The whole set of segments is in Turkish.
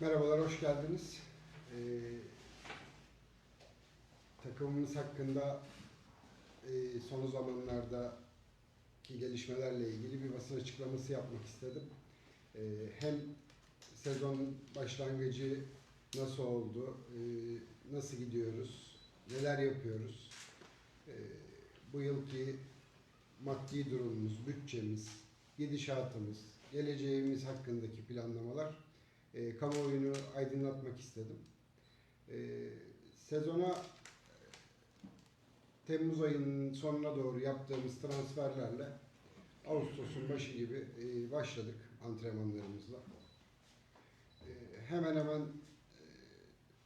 Merhabalar, hoş geldiniz. Ee, takımımız hakkında e, son zamanlardaki gelişmelerle ilgili bir basın açıklaması yapmak istedim. Ee, hem sezon başlangıcı nasıl oldu, e, nasıl gidiyoruz, neler yapıyoruz, e, bu yılki maddi durumumuz, bütçemiz, gidişatımız, geleceğimiz hakkındaki planlamalar e, kamuoyunu aydınlatmak istedim. E, sezona Temmuz ayının sonuna doğru yaptığımız transferlerle Ağustos'un başı gibi e, başladık antrenmanlarımızla. E, hemen hemen e,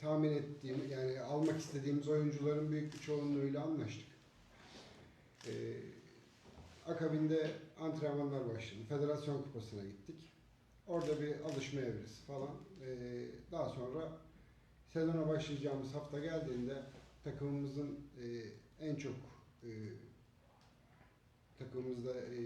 tahmin ettiğim yani almak istediğimiz oyuncuların büyük bir çoğunluğuyla anlaştık. E, akabinde antrenmanlar başladı. Federasyon kupasına gittik. Orada bir alışma evresi falan. Ee, daha sonra sezona başlayacağımız hafta geldiğinde takımımızın e, en çok e, takımımızda e,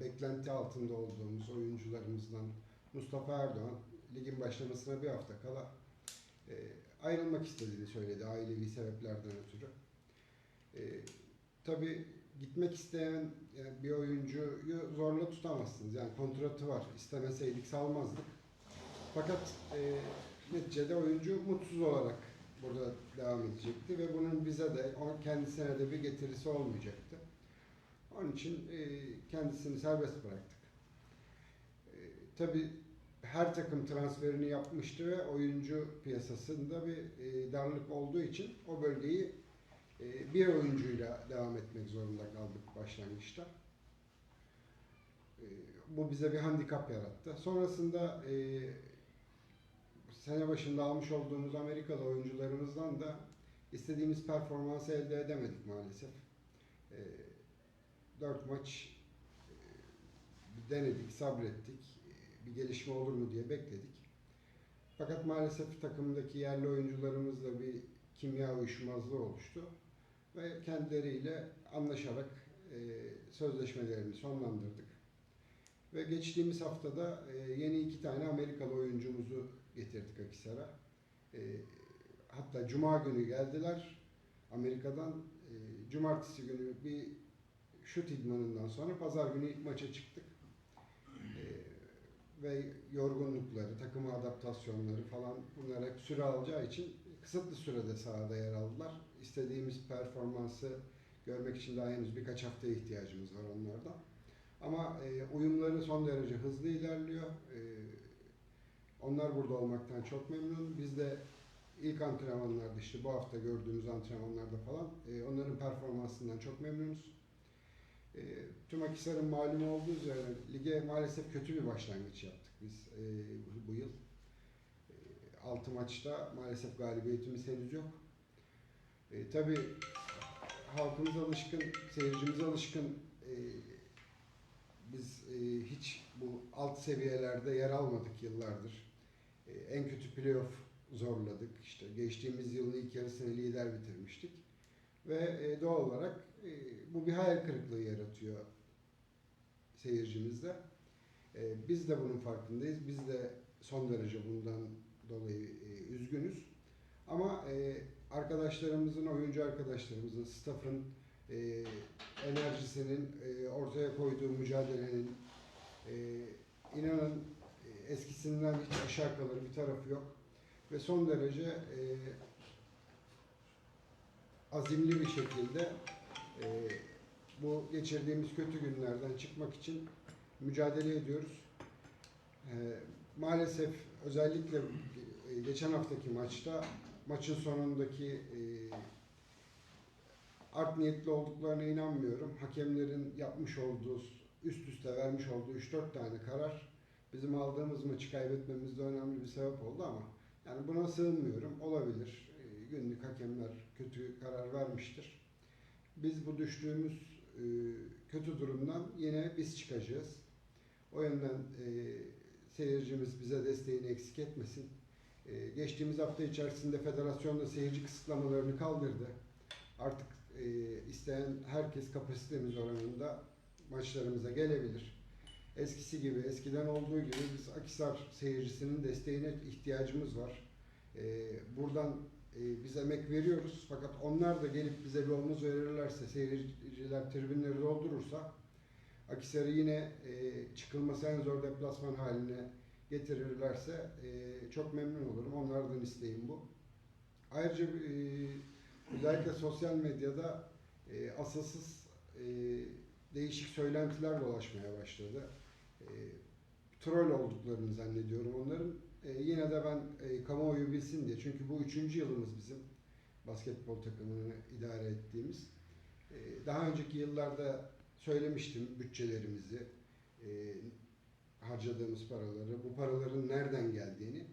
beklenti altında olduğumuz oyuncularımızdan Mustafa Erdoğan ligin başlamasına bir hafta kala e, ayrılmak istediğini söyledi ailevi sebeplerden ötürü. E, tabii gitmek isteyen bir oyuncuyu zorla tutamazsınız. Yani kontratı var. İstemeseydik salmazdık. Fakat e, neticede oyuncu mutsuz olarak burada devam edecekti ve bunun bize de kendisine de bir getirisi olmayacaktı. Onun için e, kendisini serbest bıraktık. E, tabii her takım transferini yapmıştı ve oyuncu piyasasında bir e, darlık olduğu için o bölgeyi e, bir oyuncuyla devam etmek zorunda kaldık başlangıçta. E, Bu bize bir handikap yarattı. Sonrasında e, sene başında almış olduğumuz Amerikalı oyuncularımızdan da istediğimiz performansı elde edemedik maalesef. E, Dört maç denedik, sabrettik. E, Bir gelişme olur mu diye bekledik. Fakat maalesef takımdaki yerli oyuncularımızla bir kimya uyuşmazlığı oluştu ve kendileriyle anlaşarak e, sözleşmelerini sonlandırdık. Ve geçtiğimiz haftada e, yeni iki tane Amerikalı oyuncumuzu getirdik Akisar'a. E, hatta Cuma günü geldiler Amerika'dan. E, cumartesi günü bir şut idmanından sonra Pazar günü ilk maça çıktık. Ve yorgunlukları, takıma adaptasyonları falan bunlar hep süre alacağı için kısıtlı sürede sahada yer aldılar. İstediğimiz performansı görmek için daha henüz birkaç haftaya ihtiyacımız var onlardan. Ama e, uyumları son derece hızlı ilerliyor. E, onlar burada olmaktan çok memnun. Biz de ilk antrenmanlarda işte bu hafta gördüğümüz antrenmanlarda falan e, onların performansından çok memnunuz. E, tüm Akisar'ın malum olduğu üzere lige maalesef kötü bir başlangıç yaptık biz e, bu, yıl. 6 maçta maalesef galibiyetimiz henüz yok. E, tabii halkımız alışkın, seyircimiz alışkın. E, biz e, hiç bu alt seviyelerde yer almadık yıllardır. E, en kötü playoff zorladık. İşte geçtiğimiz yılın ilk yarısını lider bitirmiştik. Ve e, doğal olarak e, bu bir hayal kırıklığı yaratıyor seyircimizde. E, biz de bunun farkındayız. Biz de son derece bundan dolayı üzgünüz. Ama arkadaşlarımızın, oyuncu arkadaşlarımızın, staffın enerjisinin, ortaya koyduğu mücadelenin inanın eskisinden hiç aşağı kalır bir tarafı yok. Ve son derece e, azimli bir şekilde e, bu geçirdiğimiz kötü günlerden çıkmak için mücadele ediyoruz. E, maalesef özellikle e, geçen haftaki maçta maçın sonundaki e, art niyetli olduklarına inanmıyorum. Hakemlerin yapmış olduğu, üst üste vermiş olduğu 3-4 tane karar bizim aldığımız maçı kaybetmemizde önemli bir sebep oldu ama yani buna sığınmıyorum. Olabilir. E, günlük hakemler kötü karar vermiştir. Biz bu düştüğümüz e, kötü durumdan yine biz çıkacağız. O yönden e, seyircimiz bize desteğini eksik etmesin. Ee, geçtiğimiz hafta içerisinde federasyon da seyirci kısıtlamalarını kaldırdı. Artık e, isteyen herkes kapasitemiz oranında maçlarımıza gelebilir. eskisi gibi, eskiden olduğu gibi biz Akisar seyircisinin desteğine ihtiyacımız var. Ee, buradan e, biz emek veriyoruz fakat onlar da gelip bize bir omuz verirlerse, seyirciler tribünleri doldurursa Akisar'ı yine e, çıkılması en zor deplasman haline getirirlerse e, çok memnun olurum. Onlardan isteğim bu. Ayrıca e, özellikle sosyal medyada e, asılsız e, değişik söylentiler dolaşmaya başladı. E, troll olduklarını zannediyorum onların. E, yine de ben e, kamuoyu bilsin diye. Çünkü bu üçüncü yılımız bizim basketbol takımını idare ettiğimiz. E, daha önceki yıllarda söylemiştim bütçelerimizi, e, harcadığımız paraları, bu paraların nereden geldiğini.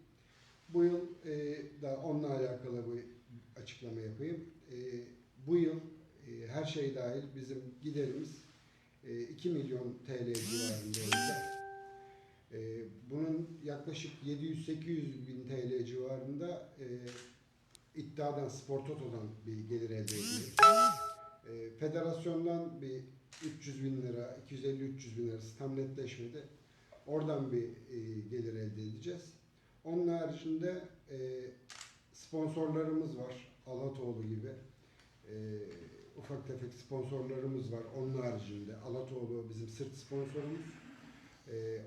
Bu yıl e, da onunla alakalı bir açıklama yapayım. E, bu yıl e, her şey dahil bizim giderimiz e, 2 milyon TL civarında. E, bunun yaklaşık 700-800 bin TL civarında e, iddiadan, spor totodan bir gelir elde ediyoruz. E, federasyondan bir 300 bin lira, 250-300 bin lirası tam netleşmedi. Oradan bir e, gelir elde edeceğiz. Onun haricinde e, sponsorlarımız var. Alatoğlu gibi. E, ufak tefek sponsorlarımız var. Onun haricinde Alatoğlu bizim sırt sponsorumuz. E,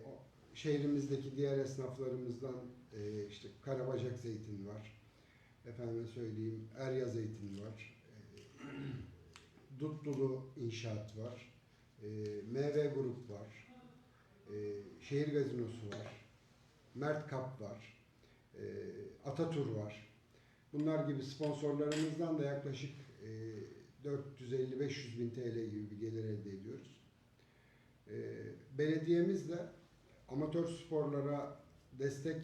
şehrimizdeki diğer esnaflarımızdan e, işte Karabacak Zeytin var. Efendim söyleyeyim Erya Zeytin var. E, Dutlulu İnşaat var. E, MV Grup var. E, Şehir Gazinosu var. Mert Kap var. E, Atatur var. Bunlar gibi sponsorlarımızdan da yaklaşık e, 450-500 bin TL gibi bir gelir elde ediyoruz. E, belediyemiz de amatör sporlara destek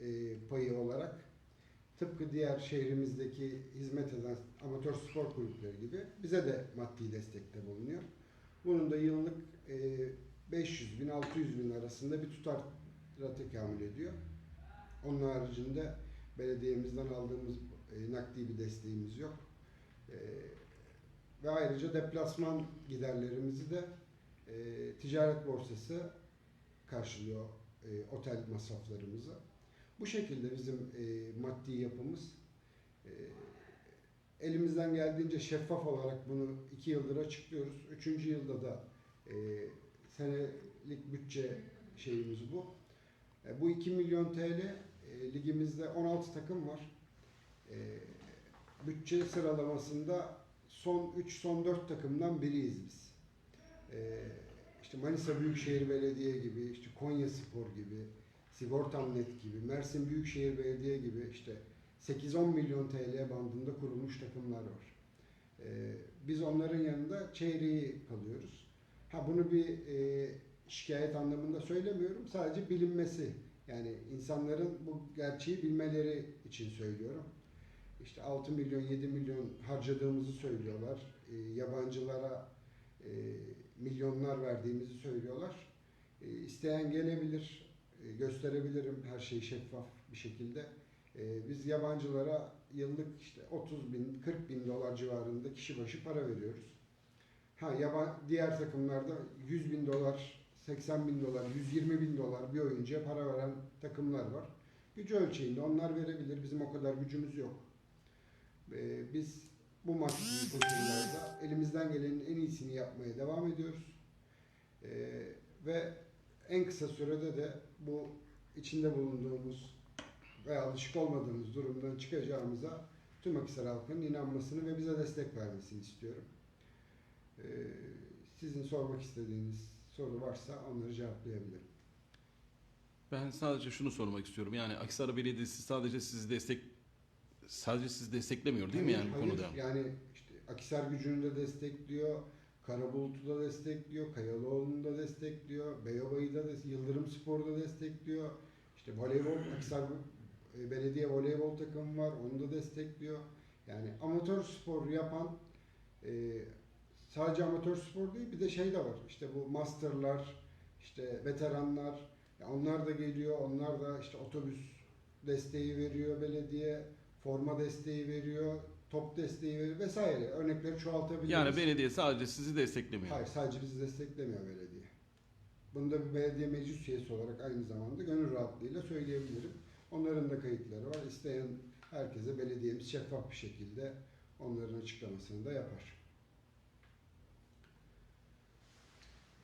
e, payı olarak tıpkı diğer şehrimizdeki hizmet eden amatör spor kulüpleri gibi bize de maddi destekte bulunuyor. Bunun da yıllık e, 500 bin 600 bin arasında bir tutara tekamül ediyor. Onun haricinde belediyemizden aldığımız e, nakdi bir desteğimiz yok. E, ve ayrıca deplasman giderlerimizi de e, ticaret borsası karşılıyor e, otel masraflarımızı. Bu şekilde bizim e, maddi yapımız. E, elimizden geldiğince şeffaf olarak bunu iki yıldır açıklıyoruz. Üçüncü yılda da e, senelik bütçe şeyimiz bu. E, bu 2 milyon TL e, ligimizde 16 takım var. E, bütçe sıralamasında son 3 son 4 takımdan biriyiz biz. İşte Manisa Büyükşehir Belediye gibi, işte Konya Spor gibi, Sigortamnet gibi, Mersin Büyükşehir Belediye gibi işte 8-10 milyon TL bandında kurulmuş takımlar var. E, biz onların yanında çeyreği kalıyoruz. Ha bunu bir e, şikayet anlamında söylemiyorum. Sadece bilinmesi. Yani insanların bu gerçeği bilmeleri için söylüyorum. İşte 6 milyon, 7 milyon harcadığımızı söylüyorlar. E, yabancılara e, milyonlar verdiğimizi söylüyorlar. E, isteyen gelebilir, e, gösterebilirim her şeyi şeffaf bir şekilde. E, biz yabancılara yıllık işte 30 bin, 40 bin dolar civarında kişi başı para veriyoruz. Ha yaban, diğer takımlarda 100 bin dolar, 80 bin dolar, 120 bin dolar bir oyuncuya para veren takımlar var. Gücü ölçeğinde onlar verebilir. Bizim o kadar gücümüz yok. Ee, biz bu maddi koşullarda elimizden gelenin en iyisini yapmaya devam ediyoruz. Ee, ve en kısa sürede de bu içinde bulunduğumuz veya alışık olmadığımız durumdan çıkacağımıza tüm Akisar halkının inanmasını ve bize destek vermesini istiyorum. Ee, sizin sormak istediğiniz soru varsa onları cevaplayabilirim. Ben sadece şunu sormak istiyorum. Yani Akisar Belediyesi sadece sizi destek sadece sizi desteklemiyor değil mi yani bu hayır. konuda? Yani işte Akisar gücünü de destekliyor, Karabulut'u da destekliyor, Kayalıoğlu'nu da destekliyor, Beyova'yı da des- Yıldırım Spor'u da destekliyor. İşte voleybol, Akisar e, Belediye Voleybol takımı var, onu da destekliyor. Yani amatör spor yapan e, sadece amatör spor değil bir de şey de var. İşte bu masterlar, işte veteranlar, onlar da geliyor, onlar da işte otobüs desteği veriyor belediye, forma desteği veriyor, top desteği veriyor vesaire. Örnekleri çoğaltabiliriz. Yani belediye sadece sizi desteklemiyor. Hayır, sadece bizi desteklemiyor belediye. Bunu da bir belediye meclis üyesi olarak aynı zamanda gönül rahatlığıyla söyleyebilirim. Onların da kayıtları var. İsteyen herkese belediyemiz şeffaf bir şekilde onların açıklamasını da yapar.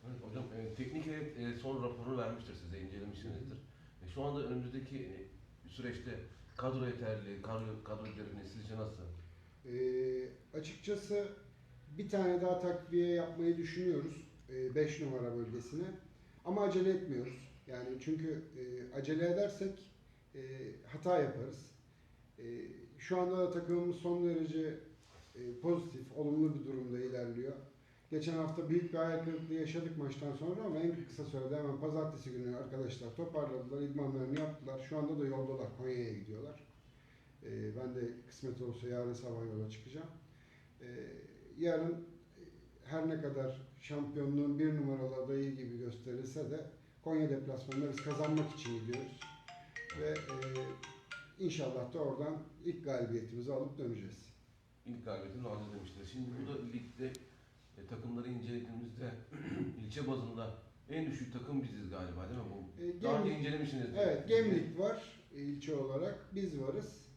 Evet, hocam e, teknik heyet e, son raporunu vermiştir size, incelemişsinizdir. E, şu anda önümüzdeki e, süreçte kadro yeterli, kadro, kadro yeterli sizce nasıl? Ee, açıkçası bir tane daha takviye yapmayı düşünüyoruz 5 numara bölgesine. Ama acele etmiyoruz. Yani çünkü e, acele edersek e, hata yaparız. E, şu anda da takımımız son derece e, pozitif, olumlu bir durumda ilerliyor. Geçen hafta büyük bir hayal kırıklığı yaşadık maçtan sonra ama en kısa sürede hemen pazartesi günü arkadaşlar toparladılar, idmanlarını yaptılar. Şu anda da yoldalar, Konya'ya gidiyorlar. E, ben de kısmet olursa yarın sabah yola çıkacağım. E, yarın her ne kadar şampiyonluğun bir numaralı adayı gibi gösterilse de Konya deplasmanında biz kazanmak için gidiyoruz. Ve e, inşallah da oradan ilk galibiyetimizi alıp döneceğiz. İlk galibiyetini alacağız demiştiniz. Şimdi burada ligde e, takımları incelediğimizde ilçe bazında en düşük takım biziz galiba değil mi? Bu E, daha önce Gemlik, incelemişsinizdir. evet, Gemlik var ilçe olarak. Biz varız.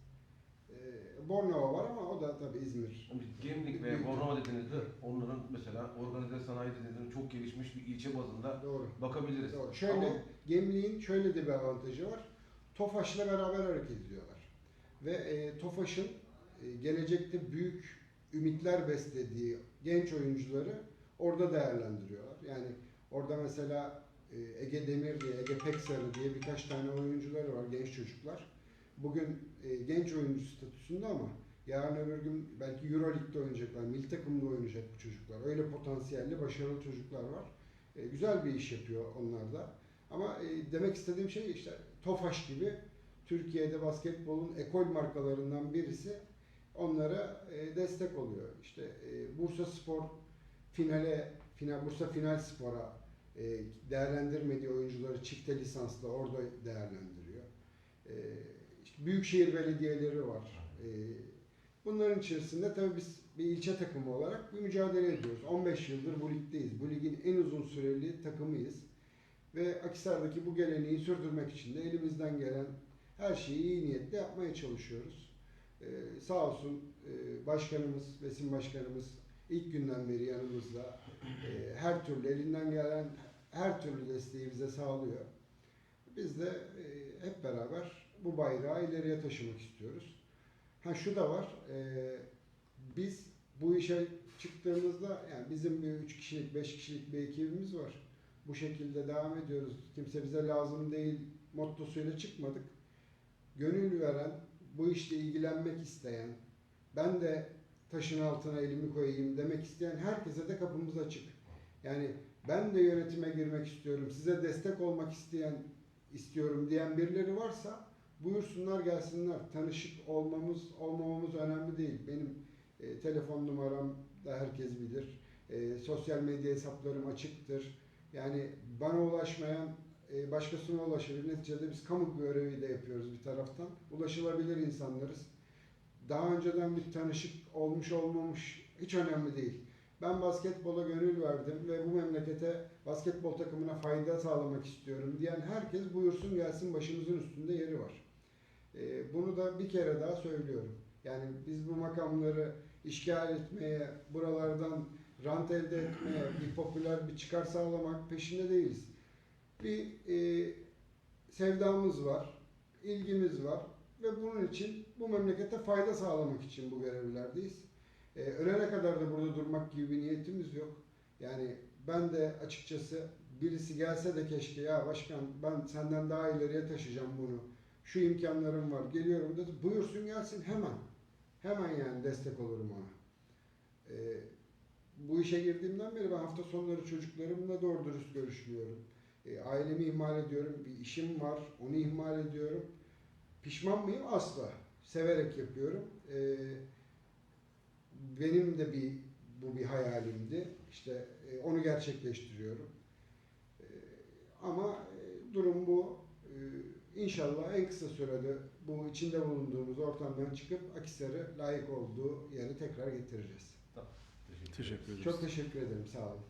E, Bornova var ama o da tabii İzmir. Gemlik ve Bornova dediğinizde onların mesela organize sanayi dediğinizde çok gelişmiş bir ilçe bazında Doğru. bakabiliriz. Doğru. Şöyle, Ama Gemliğin şöyle de bir avantajı var. Tofaş'la beraber hareket ediyorlar. Ve e, Tofaş'ın e, gelecekte büyük ümitler beslediği genç oyuncuları orada değerlendiriyorlar. Yani orada mesela e, Ege Demir diye, Ege Peksarı diye birkaç tane oyuncuları var, genç çocuklar. Bugün e, genç oyuncu statüsünde ama yarın öbür gün belki Euroleague'de oynayacaklar, milli takımda oynayacak bu çocuklar. Öyle potansiyelli, başarılı çocuklar var. E, güzel bir iş yapıyor onlar da. Ama demek istediğim şey işte Tofaş gibi Türkiye'de basketbolun ekol markalarından birisi onlara e, destek oluyor. İşte e, Bursa Spor finale, final, Bursa Final Spor'a e, değerlendirmediği oyuncuları çifte lisansla orada değerlendiriyor. E, işte büyükşehir belediyeleri var. E, bunların içerisinde tabii biz bir ilçe takımı olarak bir mücadele ediyoruz. 15 yıldır bu ligdeyiz. Bu ligin en uzun süreli takımıyız. Ve Akhisar'daki bu geleneği sürdürmek için de elimizden gelen her şeyi iyi niyetle yapmaya çalışıyoruz. Ee, sağ olsun e, başkanımız, Besim Başkanımız ilk günden beri yanımızda. Ee, her türlü elinden gelen her türlü desteği bize sağlıyor. Biz de e, hep beraber bu bayrağı ileriye taşımak istiyoruz. Ha şu da var, e, biz bu işe çıktığımızda yani bizim bir üç kişilik, beş kişilik bir ekibimiz var. Bu şekilde devam ediyoruz. Kimse bize lazım değil mottosuyla çıkmadık. Gönül veren, bu işle ilgilenmek isteyen, ben de taşın altına elimi koyayım demek isteyen herkese de kapımız açık. Yani ben de yönetime girmek istiyorum, size destek olmak isteyen istiyorum diyen birileri varsa buyursunlar gelsinler. Tanışık olmamız olmamamız önemli değil. Benim e, telefon numaram da herkes bilir. E, sosyal medya hesaplarım açıktır. Yani bana ulaşmayan e, başkasına ulaşabilir. Neticede biz kamu görevi de yapıyoruz bir taraftan. Ulaşılabilir insanlarız. Daha önceden bir tanışık olmuş olmamış hiç önemli değil. Ben basketbola gönül verdim ve bu memlekete basketbol takımına fayda sağlamak istiyorum diyen herkes buyursun gelsin başımızın üstünde yeri var. E, bunu da bir kere daha söylüyorum. Yani biz bu makamları işgal etmeye, buralardan rant elde etmeye, bir popüler bir çıkar sağlamak peşinde değiliz. Bir e, sevdamız var, ilgimiz var ve bunun için bu memlekete fayda sağlamak için bu görevlerdeyiz. E, ölene kadar da burada durmak gibi bir niyetimiz yok. Yani ben de açıkçası birisi gelse de keşke ya başkan ben senden daha ileriye taşıyacağım bunu. Şu imkanlarım var geliyorum dedi. Buyursun gelsin hemen. Hemen yani destek olurum ona. E, bu işe girdiğimden beri ben hafta sonları çocuklarımla doğru dürüst görüşmüyorum. E, ailemi ihmal ediyorum. Bir işim var. Onu ihmal ediyorum. Pişman mıyım? Asla. Severek yapıyorum. E, benim de bir bu bir hayalimdi. İşte e, onu gerçekleştiriyorum. E, ama e, durum bu. E, inşallah en kısa sürede bu içinde bulunduğumuz ortamdan çıkıp Akisar'ı layık olduğu yere tekrar getireceğiz. Teşekkür, Teşekkür ederiz. Çok teşekkür ederim. Sağ olun.